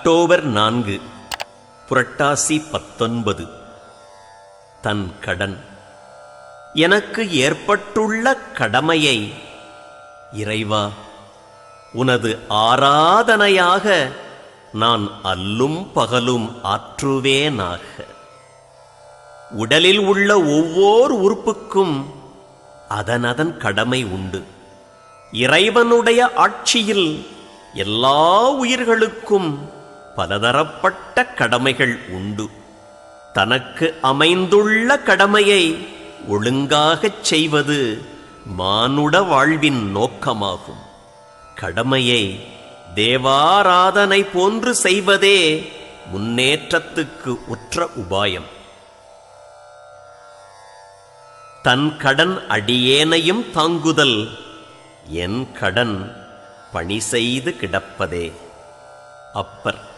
October நான்கு புரட்டாசி பத்தொன்பது. தன் கடன் எனக்கு ஏற்பட்டுள்ள கடமையை இறைவா உனது ஆராதனையாக நான் அல்லும் பகலும் ஆற்றுவேனாக. உடலில் உள்ள ஒவ்வொரு உறுப்புக்கும் அதனதன் கடமை உண்டு. இறைவனுடைய ஆட்சியில் எல்லா உயிர்களுக்கும் பலதரப்பட்ட கடமைகள் உண்டு. தனக்கு அமைந்துள்ள கடமையை ஒழுங்காகச் செய்வது மானுட வாழ்வின் நோக்கமாகும். கடமையை தேவாராதனை போன்று செய்வதே முன்னேற்றத்துக்கு உற்ற உபாயம். தன் கடன் அடியேனையும் தாங்குதல் என் கடன் பணி செய்து கிடப்பதே. அப்பர்